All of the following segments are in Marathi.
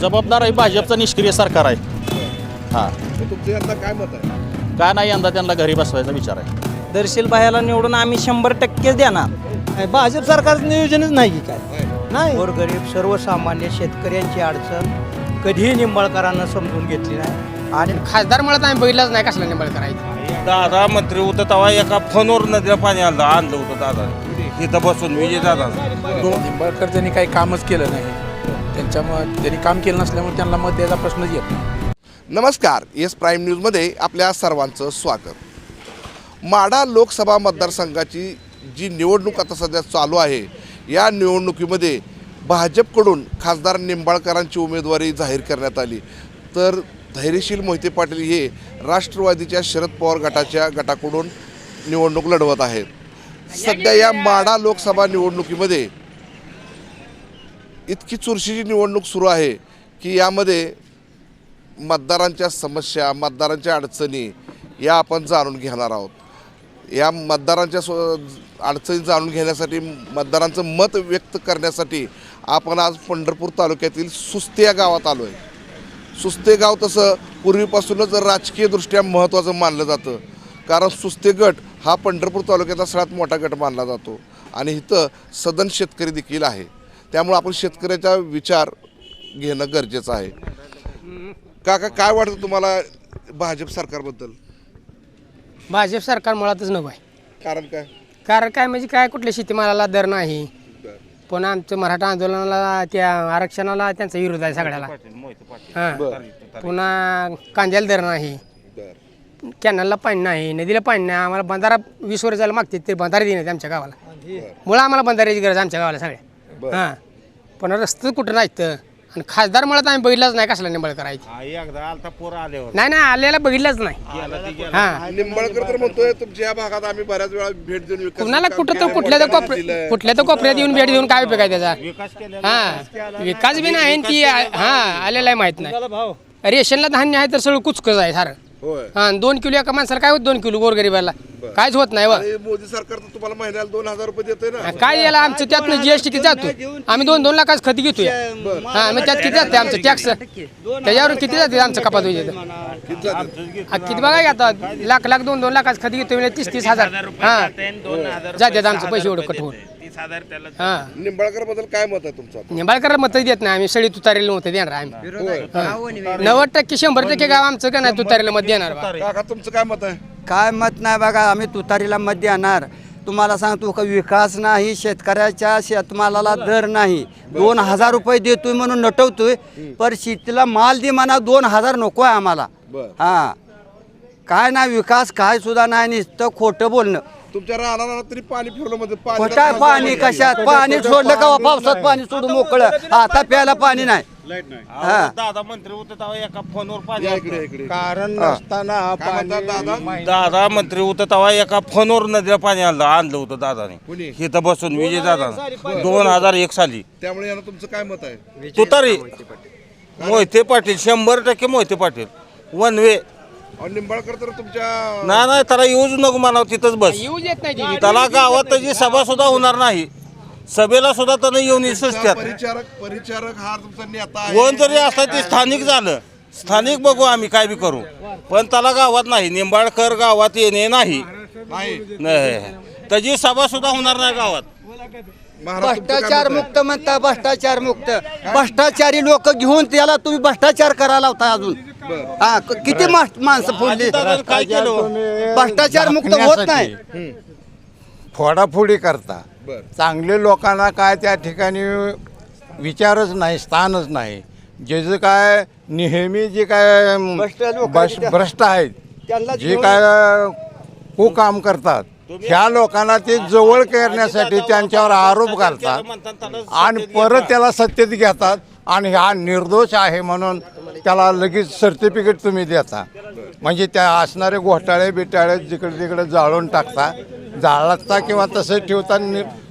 जबाबदार आहे भाजपचं निष्क्रिय सरकार आहे. हां. तुमचं यंदा काय मत आहे? काय नाही यंदा त्यांना घरी बसवायचा विचार आहे. दर्शील बाह्याला निवडून आम्ही शंभर टक्के देणार. भाजप सरकारचं नियोजनच नाही की काय? नाही. गोरगरीब सर्वसामान्य शेतकऱ्यांची अडचण कधीही निंबाळकरांना समजून घेतली नाही. आणि खासदार म्हणत आम्ही बघितलंच नाही कसला निंबळ करायचं दादा मंत्री होतं तेव्हा एका फोनवर नदीला पाणी आणलं आणलं होतं दादा. इथं बसून विजय दादा. निंबाळकर त्यांनी काही कामच केलं नाही. त्यांच्यामुळे त्यांनी काम केलं नसल्यामुळे त्यांना मत द्यायचा प्रश्नच येत नाही. नमस्कार येस प्राईम न्यूजमध्ये आपल्या सर्वांचं स्वागत. माढा लोकसभा मतदारसंघाची जी निवडणूक आता सध्या चालू आहे या निवडणुकीमध्ये भाजपकडून खासदार निंबाळकरांची उमेदवारी जाहीर करण्यात आली. तर धैर्यशील मोहिते पाटील हे राष्ट्रवादीच्या शरद पवार गटाच्या गटाकडून निवडणूक लढवत आहेत. सध्या या माढा लोकसभा निवडणुकीमध्ये इतकी चुरशीची निवडणूक सुरू आहे की यामध्ये मतदारांच्या समस्या मतदारांच्या अडचणी या आपण जाणून घेणार आहोत. या मतदारांच्या स्व अडचणी जाणून घेण्यासाठी मतदारांचं मत व्यक्त करण्यासाठी आपण आज पंढरपूर तालुक्यातील सुस्ते या गावात आलो आहे सुस्ते गाव तसं पूर्वीपासूनच राजकीयदृष्ट्या महत्त्वाचं मानलं जातं. कारण सुस्ते गट हा पंढरपूर तालुक्याचा सगळ्यात मोठा गट मानला जातो. आणि इथं सदन शेतकरी देखील आहे. त्यामुळे आपण शेतकऱ्याचा विचार घेणं गरजेचं आहे. काका काय वाटतं तुम्हाला भाजप सरकारबद्दल? भाजप सरकार मुळातच नको आहे. कारण काय? कारण काय म्हणजे काय? कुठल्या शेतीमालाला दर नाही. पुन्हा आमचं मराठा आंदोलनाला त्या आरक्षणाला त्यांचा विरोध आहे सगळ्याला. हां. पुन्हा कांद्याला दर नाही. कॅनलला पाणी नाही नदीला पाणी नाही. आम्हाला बंधारा वीस वर्ष झालं मागते ते बंधारे देण्यात आमच्या गावाला. मुळं आम्हाला बंधाऱ्याची गरज आहे आमच्या गावाला सगळ्या. हां. पण रस्ते कुठं नाहीत? आणि खासदार मुळात आम्ही बघितलंच नाही कसला निंबळ करायची एकदा आलता पोर आल्यावर. नाही नाही आलेला बघितलंच नाही. हां. निंबाळकर तर म्हणतोय तुमच्या या भागात आम्ही बऱ्याच वेळा भेट देऊन विकास कुणाला काम कुठं तर केलंय, कुठल्या तर मोठ्या कोपऱ्या दिलंय. कुठल्या तर कोपऱ्यात येऊन भेट देऊन काय उपयोग आहे त्याचा? विकास केला हा. विकास बी नाही आणि ती हा आलेला आहे माहीत नाही. रेशनला धान्य आहे तर सगळं कुचकच आहे सारं. होय. हा आणि दोन किलो एका माणसाला काय होत दोन किलो गोरगरीबाला? काहीच होत नाही वा आणि मोदी सरकार तर तुम्हाला महिन्याला दोन हजार रुपये देते ना. काय याला? आमचं त्यातनं जीएसटी किती जातो? आम्ही दोन दोन लाखाच खत घेतोय. हा मग त्यात किती जाते आमचं टॅक्स त्याच्यावर किती जाते आमचं कपात होईल किती जाते? किती बघा की आता? लाख लाख दोन दोन लाखाच खत घेतोय म्हणजे तीस तीस हजार. हा. जातात आमचं पैसे एवढं होऊन हा. निंबाळकरबद्दल काय मत आहे तुमचं निंबाळकरला मतच देत नाही आम्ही सळी तुतारेला मत देणार आम्ही. हा. नव्वद टक्के शंभर टक्के गाव आमचं का नाही तुतारेला मत देणार बा. काका तुमचं काय मत आहे? काय मत नाही बघा आम्ही तुतारीला मत देणार. तुम्हाला सांगतो का विकास नाही शेतकऱ्याच्या शेतमालाला दर नाही. दोन हजार रुपये देतोय म्हणून नटवतोय पर शेतीला माल दे म्हणा दोन हजार नको आहे आम्हाला. बर. हा. काय नाही विकास काय सुद्धा नाही नुसतं खोटं बोलणं. तुमच्या राहणार तरी पाणी फिरवलं म्हणजे पाणी खोटा पाणी? कशात? पाणी सोडलं का पावसात पाणी सोडून मोकळं? आता प्यायला पाणी नाही. हा. दादा मंत्री होतं तेव्हा एका फोनवर पाणी या इकडे कारण नसताना काय म्हणतात दादा? दादा मंत्री होतं तेव्हा एका फोनवर नदीला पाणी आणलं आणलं होतं दादाने? इथं बसून विजय दादा दोन हजार एक साली. त्यामुळे यांना तुमचं काय मत आहे? तुतारी मोहिते पाटील शंभर टक्के मोहिते पाटील. वन वे निंबाळकर तर तुमच्या नाही नाही त्याला येऊच नको म्हणावं तिथंच बस. येत नाही. त्याला गावात त्याची सभा सुद्धा होणार नाही. सभेला सुद्धा त्यानं येऊन सुस्त्यात परिचारक परिचारक हा तुमचा नेता आहे. कोण जरी असला ते स्थानिक झालं. स्थानिक बघू आम्ही काय बी करू. पण त्याला गावात नाही. निंबाळकर गावात येणे नाही. नाही. नाही. त्याची सभा सुद्धा होणार नाही गावात. भ्रष्टाचार? मुक्त म्हणता भ्ष्टाचार मुक्त. भ्ष्टाचारी लोक घेऊन त्याला तुम्ही भ्ष्टाचार करायला होता अजून. हा क- किती माणसं फोडली? काय केलं? भ्ष्टाचार मुक्त होत नाही. फोडाफोडी करता. बर. चांगले लोकांना काय त्या ठिकाणी विचारच नाही स्थानच नाही. जे जे काय नेहमी जे काय भ्रष्ट भ्रष्ट आहेत त्या. भ्रष्ट आहेत त्यांना जे काय कुकाम करतात ह्या लोकांना ते जवळ करण्यासाठी त्यांच्यावर आरोप घालतात. आणि परत त्याला सत्तेत घेतात. आणि हा निर्दोष आहे म्हणून त्याला लगेच सर्टिफिकेट तुम्ही देता. म्हणजे त्या असणारे घोटाळे बिटाळे जिकडे तिकडे जाळून टाकता. जाळता किंवा तसं ठेवता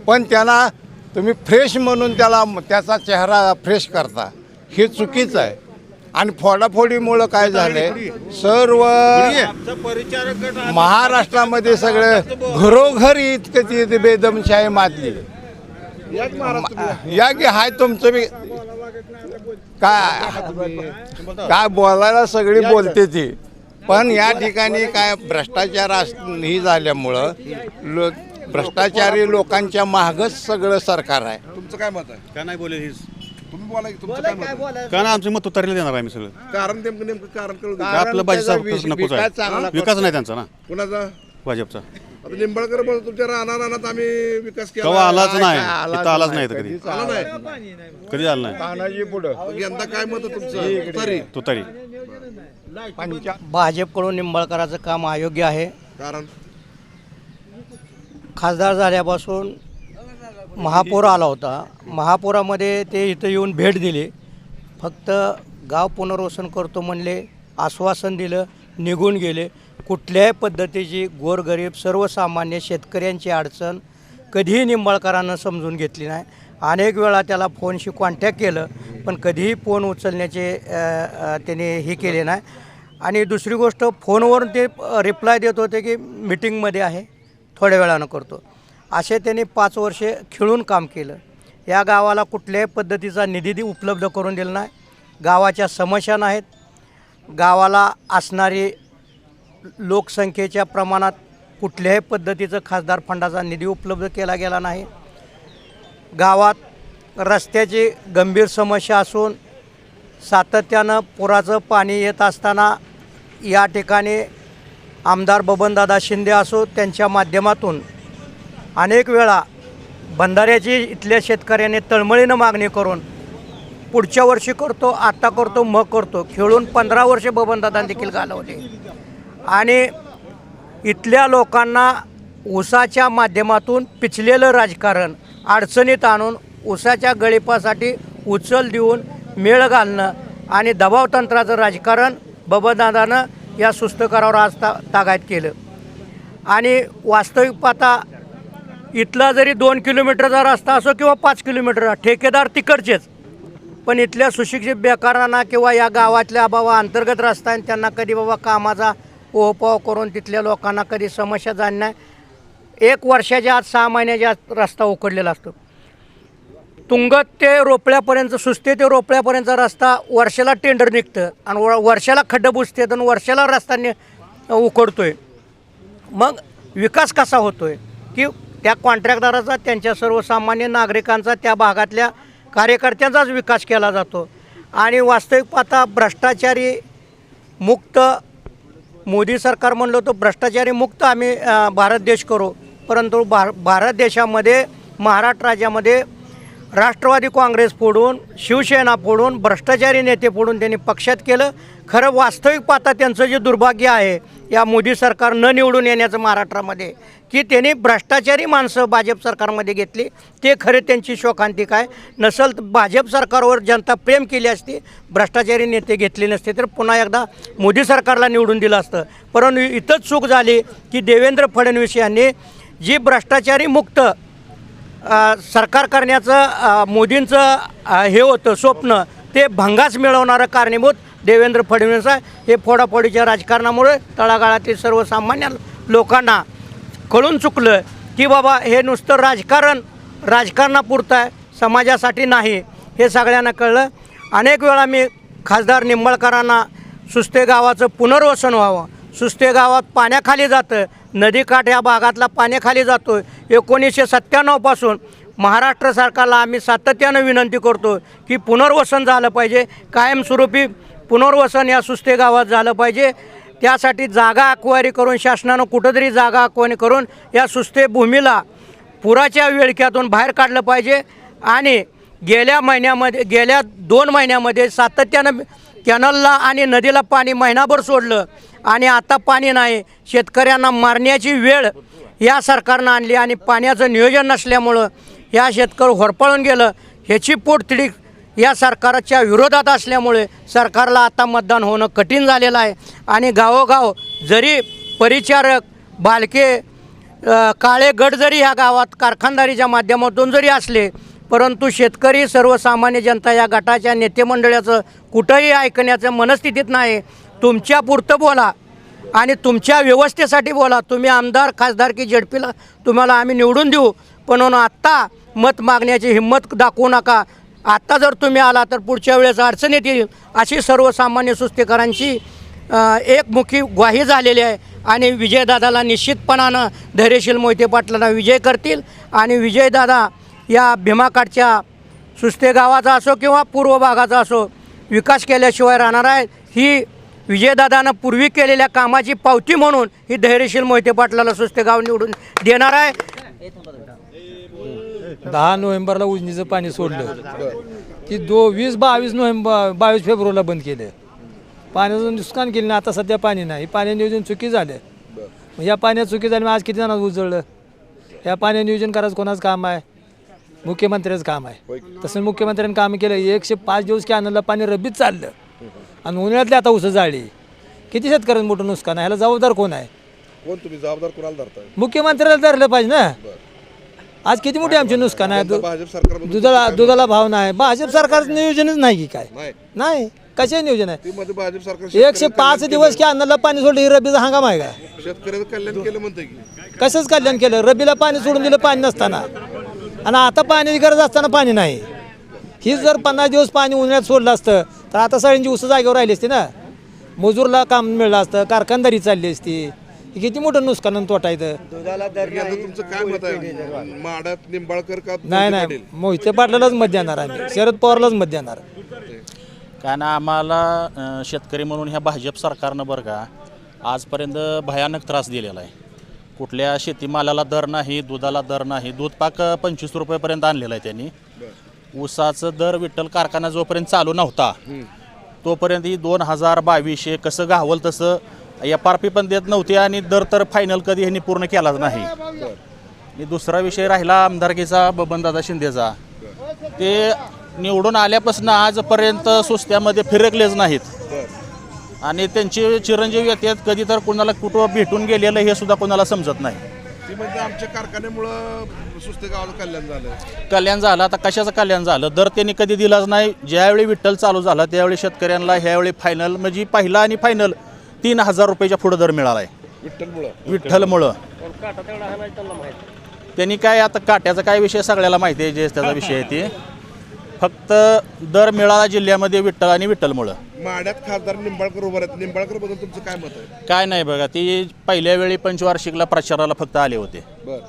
पण त्यांना तुम्ही फ्रेश म्हणून त्याला त्याचा चेहरा फ्रेश करता. हे चुकीचं आहे. आणि फोडाफोडीमुळं काय झालंय? सर्व महाराष्ट्रामध्ये सगळं घरोघरी इतकं ती बेदमशाही माजली या की हाय तुमचं बी काय? काय बोलायला सगळी बोलते ती. पण या ठिकाणी काय भ्रष्टाचार ही झाल्यामुळं लो भ्रष्टाचारी लोकांच्या मागच सगळं सरकार आहे. तुमचं काय मत आहे? का नाही बोले तुम्ही बोला की तुमचं काय मत आहे? का ना आमचं मत उतारले देणार आहे मी सगळं कारण नेमकं नेमकं कारण कळू दे. कारण आपलं त्याचा नकोच विकास आहे चांगला विकास नाही त्यांचा ना? कुणाचा? भाजपचा. आता निंबाळकर बोलतो तुमच्या राहणार राहणार आम्ही विकास केला. आलाच नाही. इथं आलाच नाही, नाही कधी. आला नाही. कधी आला नाही? तानाजी पुढं. मग यंदा काय मत आहे तुमचं? तरी तो तरी पंचा भाजपकडून निंबाळकराचं काम अयोग्य आहे. कारण? खासदार झाल्यापासून महापौर आला होता. महापौरामध्ये ते इथं येऊन भेट दिली. फक्त गाव पुनर्वसन करतो म्हणले आश्वासन दिलं निघून गेले. कुठल्याही पद्धतीची गोरगरीब सर्वसामान्य शेतकऱ्यांची अडचण कधीही निंबाळकरांना समजून घेतली नाही. अनेक वेळा त्याला फोनशी कॉन्टॅक्ट केलं पण कधीही फोन उचलण्याचे त्याने हे केले नाही. आणि दुसरी गोष्ट फोनवरून ते रिप्लाय देत होते की मिटिंगमध्ये आहे थोड्या वेळानं करतो. असे त्यांनी पाच वर्षे खेळून काम केलं. या गावाला कुठल्याही पद्धतीचा निधी उपलब्ध करून दिला नाही. गावाच्या समस्या नाहीत. गावाला असणारी लोकसंख्येच्या प्रमाणात कुठल्याही पद्धतीचं खासदार फंडाचा निधी उपलब्ध केला गेला नाही. गावात रस्त्याची गंभीर समस्या असून सातत्यानं पुराचं पाणी येत असताना या ठिकाणी आमदार बबनदादा शिंदे असो त्यांच्या माध्यमातून अनेक वेळा बंधाऱ्याची इथल्या शेतकऱ्याने तळमळीनं मागणी करून पुढच्या वर्षी करतो आत्ता करतो मग करतो खेळून पंधरा वर्षे बबनदादा देखील घालवले. आणि इथल्या लोकांना ऊसाच्या माध्यमातून पिचलेलं राजकारण अडचणीत आणून ऊसाच्या गळिपासाठी उचल देऊन मेळ घालणं आणि दबावतंत्राचं राजकारण बबनदादानं या सुस्तकारावर आज ता तागायत केलं. आणि वास्तविक पाहता इथला जरी दोन किलोमीटरचा रस्ता असो किंवा पाच किलोमीटर ठेकेदार तिकडचेच. पण इथल्या सुशिक्षित बेकारांना किंवा या गावातल्या बाबा अंतर्गत रस्ता आहे त्यांना कधी बाबा कामाचा ओहपाव करून तिथल्या लोकांना कधी समस्या जाणण्या एक वर्षाच्या आत सहा महिन्याच्या आत रस्ता उकडलेला असतो. तुंगत ते रोपळ्यापर्यंत सुस्ते ते रोपळ्यापर्यंतचा रस्ता वर्षाला टेंडर निघतं आणि व वर्षाला खड्डं बुजते आणि वर्षाला रस्ता नि आहे मग विकास कसा होतो आहे की त्या कॉन्ट्रॅक्टदाराचा त्यांच्या सर्वसामान्य नागरिकांचा त्या भागातल्या कार्यकर्त्यांचाच विकास केला जातो. आणि वास्तविक पाहता भ्रष्टाचारी मुक्त मोदी सरकार म्हणलं तर भ्रष्टाचारी मुक्त आम्ही भारत देश करू. परंतु भार भारत देशामध्ये महाराष्ट्र राज्यामध्ये राष्ट्रवादी काँग्रेस फोडून शिवसेना फोडून भ्रष्टाचारी नेते फोडून त्यांनी पक्षात केलं. खरं वास्तविक पाहता त्यांचं जे दुर्भाग्य आहे या मोदी सरकार न निवडून येण्याचं महाराष्ट्रामध्ये की त्यांनी भ्रष्टाचारी माणसं भाजप सरकारमध्ये घेतली ते खरे त्यांची शोकांतिक आहे नसल तर भाजप सरकारवर जनता प्रेम केली असती भ्रष्टाचारी नेते घेतले नसते तर पुन्हा एकदा मोदी सरकारला निवडून दिलं असतं. परंतु इथंच चूक झाली की देवेंद्र फडणवीस यांनी जी भ्रष्टाचारी मुक्त सरकार करण्याचं मोदींचं हे होतं स्वप्न ते भंगास मिळवणारं कारणीभूत देवेंद्र फडणवीस आहे. हे फोडाफोडीच्या राजकारणामुळे तळागाळातील सर्वसामान्य लोकांना कळून चुकलं की बाबा हे नुसतं राजकारण राजकारणापुरतं आहे समाजासाठी नाही हे सगळ्यांना कळलं. अनेक वेळा मी खासदार निंबाळकरांना सुस्ते गावाचं पुनर्वसन व्हावं. सुस्ते गावात पाण्याखाली जातं. नदीकाठ या भागातला पाण्याखाली जातो एकोणीसशे सत्त्याण्णवपासून महाराष्ट्र सरकारला आम्ही सातत्यानं विनंती करतो की पुनर्वसन झालं पाहिजे. कायमस्वरूपी पुनर्वसन या सुस्ते गावात झालं पाहिजे. त्यासाठी जागा अक्वारी करून शासनानं कुठंतरी जागा अक्वारी करून या सुस्ते भूमीला पुराच्या विळख्यातून बाहेर काढलं पाहिजे. आणि गेल्या महिन्यामध्ये गेल्या दोन महिन्यामध्ये सातत्यानं कॅनलला आणि नदीला पाणी महिनाभर सोडलं आणि आता पाणी नाही. शेतकऱ्यांना मारण्याची वेळ या सरकारनं आणली आणि पाण्याचं नियोजन नसल्यामुळं या शेतकरी होरपळून गेलं. ह्याची पोटतिडीक या सरकारच्या विरोधात असल्यामुळे सरकारला आता मतदान होणं कठीण झालेलं आहे. आणि गावोगाव जरी परिचारक बालके काळेगड काळे गट जरी ह्या गावात कारखानदारीच्या माध्यमातून जरी असले परंतु शेतकरी सर्वसामान्य जनता या गटाच्या नेतेमंडळाचं कुठंही ऐकण्याचं मनस्थितीत नाही. तुमच्या पुरतं बोला आणि तुमच्या व्यवस्थेसाठी बोला. तुम्ही आमदार खासदार की जेडपीला तुम्हाला आम्ही निवडून देऊ. पण आत्ता मत मागण्याची हिंमत दाखवू नका. आत्ता जर तुम्ही आला तर पुढच्या वेळेस अडचण येतील अशी सर्वसामान्य सुस्तेकरांची एकमुखी ग्वाही झालेली आहे. आणि विजयदादाला निश्चितपणानं धैर्यशील मोहिते पाटलांना विजय करतील. आणि विजयदादा या भीमाकाठच्या सुस्ते गावाचा असो किंवा पूर्व भागाचा असो विकास केल्याशिवाय राहणार आहे. ही विजयदादानं पूर्वी केलेल्या कामाची पावती म्हणून ही धैर्यशील मोहिते पाटलाला सुस्ते गाव निवडून देणार आहे. दहा नोव्हेंबरला उजनीचं पाणी सोडलं. की दो वीस बावीस नोव्हेंबर बावीस फेब्रुवारीला बंद केलं. पाण्याचं नुकसान केलं नाही आता सध्या पाणी नाही. पाणी नियोजन चुकी झालं. मग या पाण्यात चुकी झाली मग आज किती जणांना उजळलं? या पाण्या नियोजन करायचं कोणाचं काम आहे? मुख्यमंत्र्याचं काम आहे. तसं मुख्यमंत्र्यांनी काम केलं. एकशे पाच दिवस कॅनलला पाणी रब्बीत चाललं. आणि उन्हाळ्यातली आता उसं जाळली किती शेतकऱ्यांचं मोठं नुकसान आहे? ह्याला जबाबदार कोण आहे? कोण तुम्ही? जबाबदार कोणाला धरताय? मुख्यमंत्र्याला धरलं पाहिजे ना? आज किती मोठी आमची नुकसान आहे? दु- भाजप सरकार दुधाला दुधाला भाव नाही. भाजप सरकारचं नियोजनच नाही की काय? नाही. नाही. कशा नियोजन आहे? ती मध्ये भाजप सरकार एकशे पाच दिवस की अन्नाला पाणी सोडलं ही रब्बीचा हंगाम आहे का? शेतकऱ्याचं कल्याण केलं म्हणते की. कसंच कल्याण केलं? रब्बीला पाणी सोडून दिलं पाणी नसताना. आणि आता पाण्याची गरज असताना पाणी नाही. ही जर पन्नास दिवस पाणी उन्हाळ्यात सोडलं असतं तर आता सगळ्यांची उस जागेवर राहिली असती ना? मजूरला काम मिळलं असतं कारखानदारी चालली असती. हे किती मोठं नुकसान आणि तोटा इथं? आता तुमचं काय मत आहे? माडात निंबाळकर का नाही नाही. मोहिते पाटलालाच मत देणार आम्ही. शरद पवारलाच मत देणार. कारण आम्हाला अं, शेतकरी म्हणून ह्या भाजप सरकारनं बरं का आजपर्यंत भयानक त्रास दिलेला आहे. कुठल्या शेतीमालाला दर नाही दुधाला दर नाही. दूध पाक पंचवीस रुपयेपर्यंत आणलेलं आहे त्यांनी. ऊसाचं दर विठ्ठल कारखाना जोपर्यंत चालू नव्हता तोपर्यंत ही दोन हजार बावीसशे कसं गावल तसं एफ आर पी पण देत नव्हते आणि दर तर फायनल कधी ह्यांनी पूर्ण केलाच नाही. आणि दुसरा विषय राहिला आमदारकीचा बबनदादा शिंदेचा. ते निवडून आल्यापासून आजपर्यंत सुस्त्यामध्ये फिरकलेच नाहीत. आणि त्यांचे चिरंजीव येतात कधी तर कुणाला कुठं भेटून गेलेलं हे सुद्धा कोणाला समजत नाही. ती आमच्या कारखान्यामुळं सुस्ते गावाचं कल्याण झालं कल्याण झालं आता कशाचं कल्याण झालं? दर त्यांनी कधी दिलाच नाही. ज्यावेळी विठ्ठल चालू झाला त्यावेळी शेतकऱ्यांना ह्यावेळी फायनल म्हणजे पहिला आणि फायनल तीन हजार रुपयाच्या पुढं दर मिळाला आहे विठ्ठलमुळं. त्यांनी काय आता काट्याचा काय विषय सगळ्याला माहिती आहे जे त्याचा विषय आहे ते. फक्त दर मिळाला जिल्ह्यामध्ये विठ्ठल आणि विठ्ठलमुळं. माड्यात खासदार निंबाळकर उभं आहेत निंबाळकरबद्दल तुमचं काय मत आहे? काय नाही बघा ती पहिल्या वेळी पंचवार्षिकला प्रचाराला फक्त आले होते. बर.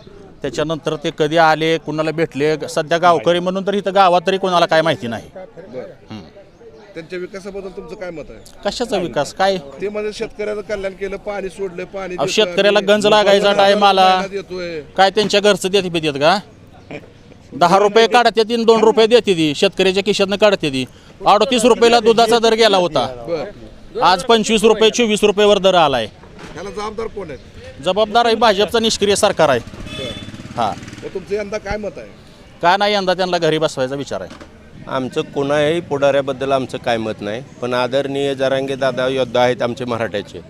त्याच्यानंतर ते कधी आले कुणाला भेटले सध्या गावकरी म्हणून तर इथं गावात तरी कोणाला काय माहिती नाही. बर. त्यांच्या विकासाबद्दल तुमचं काय मत आहे? कशाचा विकास? काय? ते म्हणजे शेतकऱ्याचं कल्याण केलं पाणी सोडलं पाणी अहो, देतोय शेतकऱ्याला. गंज लागायचा. महिना देतोय. काय त्यांच्या घरचं देते पितात का? दहा रुपये काढते ती दोन रुपये देते ती. शेतकऱ्याच्या खिशातनं काढते ती. अडतीस रुपयाला दुधाचा दर गेला होता. बर. आज पंचवीस रुपये चोवीस रुपयेवर दर आलाय. जबाबदार कोण आहेत जबाबदार आहे भाजपचं निष्क्रिय सरकार आहे. बर. हा. मग तुमचं यंदा काय मत आहे? का नाही यंदा त्यांना घरी बसवायचा विचार आहे. आमचं कोणाही पुढाऱ्याबद्दल आमचं काय मत नाही पण आदरणीय जरांगे दादा योद्धा आहेत आमचे मराठ्याचे.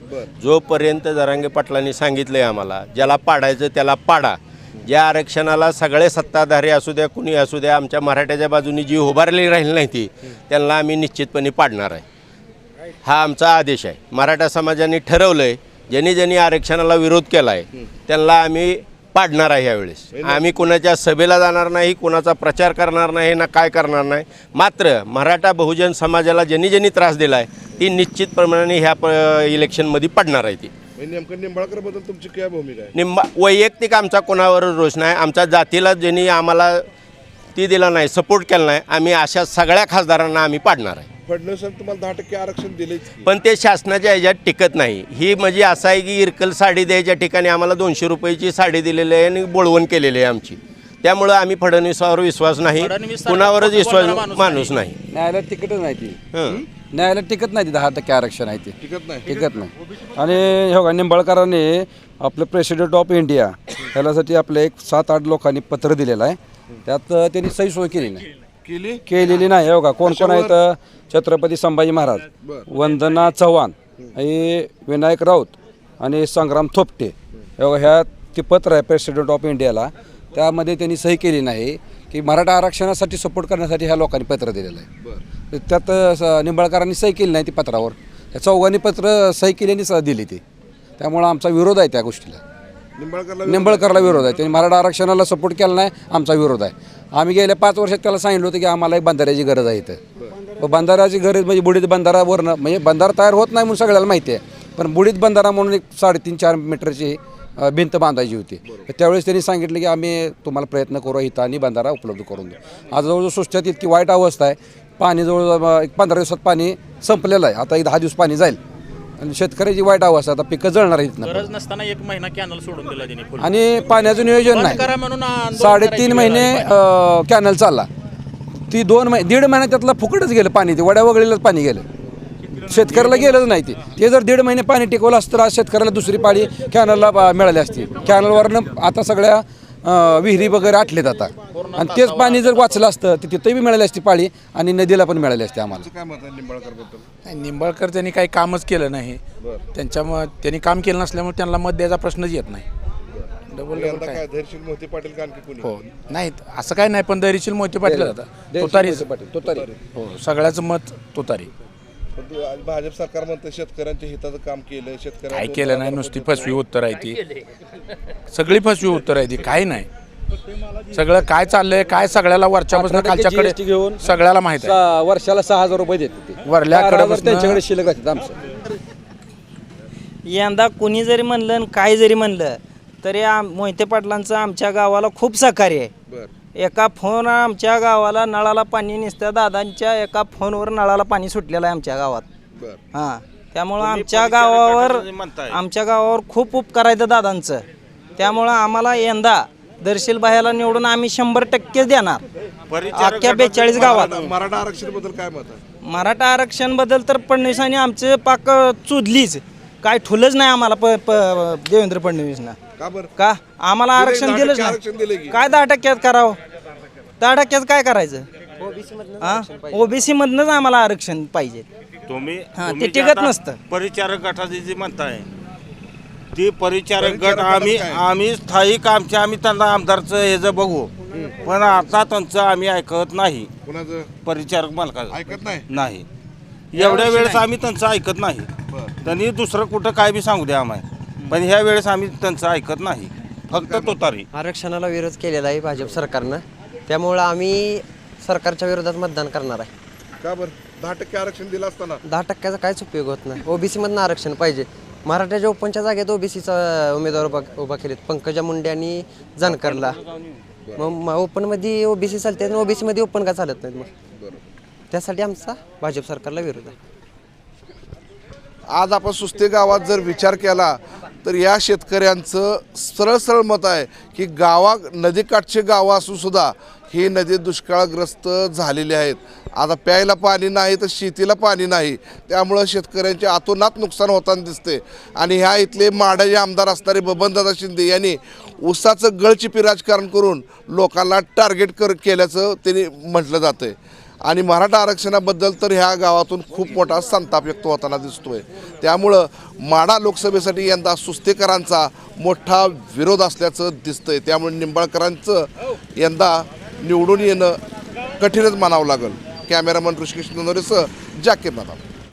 जोपर्यंत जरांगे पाटलांनी सांगितलंय आम्हाला ज्याला पाडायचं त्याला पाडा. ज्या आरक्षणाला सगळे सत्ताधारी असू द्या कुणी असू द्या आमच्या मराठ्याच्या बाजूनी जी उभारली राहील नाही ती त्यांना आम्ही निश्चितपणे पाडणार आहे. हा आमचा आदेश आहे. मराठा समाजाने ठरवलं आहे ज्यांनी ज्यांनी आरक्षणाला विरोध केला आहे त्यांना आम्ही पाडणार आहे यावेळेस आम्ही कुणाच्या सभेला जाणार नाही कुणाचा प्रचार करणार नाही ना काय करणार नाही. मात्र मराठा बहुजन समाजाला ज्यांनी ज्यांनी त्रास दिला आहे ती निश्चितप्रमाणे ह्या प इलेक्शनमध्ये पडणार आहे ती. म्हणजे नेमकं निंबाळकरबद्दल तुमची काय भूमिका आहे? निंबा वैयक्तिक आमचा कोणावर रोष नाही. आमच्या जातीला ज्यांनी आम्हाला ती दिला नाही सपोर्ट केला नाही आम्ही अशा सगळ्या खासदारांना आम्ही पाडणार आहे. फडणवीसांनी तुम्हाला दहा टक्के आरक्षण दिलेच की. पण ते शासनाच्या ह्याच्यात टिकत नाही. ही म्हणजे असं आहे की इरकल साडी द्यायच्या ठिकाणी आम्हाला दोनशे रुपयाची साडी दिलेली आहे आणि बोलवण केलेली आहे आमची. त्यामुळं आम्ही फडणवीसावर विश्वास नाही. फडणवीस कुणावरच विश्वास माणूस माणूस नाही. न्यायालयात तिकीटच नाही ती. हं. न्यायालयात टिकत नाही ती दहा टक्के आरक्षण आहे ते. टिकत नाही. टिकत नाही. आणि हो निंबाळकरांनी आपलं प्रेसिडेंट ऑफ इंडिया ह्याच्यासाठी आपल्या एक सात आठ लोकांनी पत्र दिलेलं आहे. त्यात त्यांनी सही सोय केली नाही. केली? केलेली नाही हो का? कोण कोण आहेत छत्रपती संभाजी महाराज. वंदना चव्हाण हे विनायक राऊत आणि संग्राम थोपटे. हो ह्या ते पत्र आहे प्रेसिडेंट ऑफ इंडियाला. त्यामध्ये त्यांनी सही केली नाही की मराठा आरक्षणासाठी सपोर्ट करण्यासाठी ह्या लोकांनी पत्र दिलेलं आहे. त्यात निंबाळकरांनी सही केली नाही ती पत्रावर. त्या चौघांनी पत्र सही केली आणि दिली ती. त्यामुळं आमचा विरोध आहे त्या गोष्टीला. निंबाळकरला विरोध आहे. त्यांनी मराठा आरक्षणाला सपोर्ट केला नाही आमचा विरोध आहे. आम्ही गेल्या पाच वर्षात त्याला सांगितलं होतं की आम्हाला एक बंधाऱ्याची गरज आहे इथं. बंधाऱ्याची गरज म्हणजे बुडीत बंधारावरनं म्हणजे बंधारा तयार होत नाही म्हणून सगळ्याला माहिती आहे. पण बुडीत बंधारा म्हणून एक साडेतीन चार मीटरची भिंत बांधायची होती. त्यावेळेस त्यांनी सांगितलं की आम्ही तुम्हाला प्रयत्न करू इथं आणि बंधारा उपलब्ध करून देऊ. आज जवळजवळ सुस्त्यात इतकी वाईट अवस्था आहे. पाणी जवळजवळ एक पंधरा दिवसात पाणी संपलेलं आहे. आता एक दहा दिवस पाणी जाईल. आणि शेतकऱ्याची वाईट अवस्था आता पिकं जळणार आहेत इथनं गरज नसताना एक महिना कॅनल सोडून दिला त्यांनी. आणि पाण्याचं नियोजन बंद करा नाही आंदोलन साडेतीन करायची महिने वेळ कॅनल चालला. ती दोन महिने दीड महिन्यात त्यातलं फुकटच गेलं पाणी ते वड्या वगळीलाच पाणी गेलं. शेतकऱ्याला गेलंच नाही ते. ते जर दीड महिने पाणी टिकवलं असतं तर आज शेतकऱ्याला दुसरी पाळी कॅनलला मिळाली असती. कॅनलवरनं आता सगळ्या अं, विहिरी वगैरे आटलेत आता. आणि तेच पाणी जर वाचलं असतं तर तिथंही बी मिळाली असती पाळी आणि नदीला पण मिळाली असते आम्हाला. काय मत आहे निंबाळकरबद्दल नाही, निंबाळकर त्यांनी काही कामच केलं नाही. त्यांच्यामुळे त्यांनी काम केलं नसल्यामुळे त्यांना मत द्यायचा प्रश्नच येत नाही. डबल डबल यंदा काय? काय धैर्यशील मोहिते पाटील का आणखी कोणी? हो नाही असं काय नाही पण दरीशील मोहिते पाटील आता. तुतारी. तुतारी. हो सगळ्याचं मत तुतारी. पण तू आज भाजप सरकार म्हणतं शेतकऱ्यांच्या हिताचं काम केलं शेतकऱ्यांना काय केलं नाही नुसती फसवी उत्तर आहे ती. सगळी फसवी उत्तर आहे ती काही नाही. सगळं काय चाललंय काय सगळ्याला वरच्यापासून खालच्याकडे घेऊन सगळ्याला माहीत आहे. वर्षाला सहा हजार रुपये देते ते. वरल्या चार हजार कडेपासनं- त्यांच्याकडे शिल्लक असतात आमचं. यंदा कुणी जरी म्हणलं आणि काय जरी म्हणलं तरी आम मोहिते पाटलांचं आमच्या गावाला खूप सहकार्य आहे. बर. एका फोन आमच्या गावाला नळाला पाणी निसत्या दादांच्या एका फोनवर नळाला पाणी सुटलेलं आहे आमच्या गावात. बर. हां त्यामुळं आमच्या गावावर. आमच्या गावावर खूप उपकार आहेत दादांचं. त्यामुळं आम्हाला यंदा दर्शील बाह्याला निवडून आम्ही शंभर टक्के देणार. परिचारक अख्ख्या बेचाळीस गावात. मराठा आरक्षणबद्दल काय मत आहे? मराठा आरक्षणबद्दल तर फडणवीसांनी आमचे पाक चुदलीच. काय ठुलच नाही आम्हाला प प- देवेंद्र फडणवीसनं. का बरं? का? आम्हाला आरक्षण दिलंच आरक्षण की? नाही काय दहा टक्क्यात करावं? दहा टक्क्यात काय करायचं? हा? ओबीसी मधनच आम्हाला आरक्षण पाहिजे. तुम्ही हा, तुम्ही ते जे टिकत आता नसतं. परिचारक गटाचे जे म्हणताय ती परिचारक गट आम्ही आम्ही स्थायिक आमच्या आम्ही त्यांना आमदारचं हे जे बघू. पण आता त्यांचं आम्ही ऐकत नाही. कुणाचं? परिचारक मालकाचं. ऐकत नाही? नाही. एवढ्या वेळेस आम्ही त्यांचं ऐकत नाही. त्यांनी दुसरं कुठं काय बी सांगू द्या आम्हाला. पण ह्या वेळेस आम्ही त्यांचं ऐकत नाही. फक्त तुतारी. आरक्षणाला विरोध केलेला आहे भाजप सरकारनं. त्यामुळं आम्ही सरकारच्या विरोधात मतदान करणार आहे. का बरं? दहा टक्के आरक्षण दिलं असताना. दहा टक्क्याचा काहीच उपयोग होत नाही. ओबीसीमधनं आरक्षण पाहिजे. मराठ्याच्या ओपनच्या जागेत ओबीसीचा उमेदवार उभा उभा केलेत पंकजा मुंडे आणि जानकरला. मग ओपनमध्ये ओबीसी चालते आणि ओबीसीमध्ये ओपन का चालत नाहीत मग? त्यासाठी आमचा भाजप सरकारला विरोध आहे. आज आपण सुस्ते गावात जर विचार केला तर या शेतकऱ्यांचं सरळ सरळ मत आहे की गावा नदीकाठचे गावं असून सुद्धा ही नदी दुष्काळग्रस्त झालेली आहेत. आता प्यायला पाणी नाही तर शेतीला पाणी नाही. त्यामुळं शेतकऱ्यांचे आतोनात नुकसान होताना दिसते. आणि ह्या इथले माढाचे आमदार असणारे बबनदादा शिंदे यांनी ऊसाचं गळचिपी राजकारण करून लोकांना टार्गेट कर केल्याचं त्यांनी म्हटलं जातं आणि मराठा आरक्षणाबद्दल तर ह्या गावातून खूप मोठा संताप व्यक्त होताना दिसतोय. त्यामुळं माढा लोकसभेसाठी यंदा सुस्तेकरांचा मोठा विरोध असल्याचं दिसतंय. त्यामुळे निंबाळकरांचं यंदा निवडून येणं कठीणच मानावं लागेल. कॅमेरामन ऋषिकेश नंदोरेसह जाकीर नादाब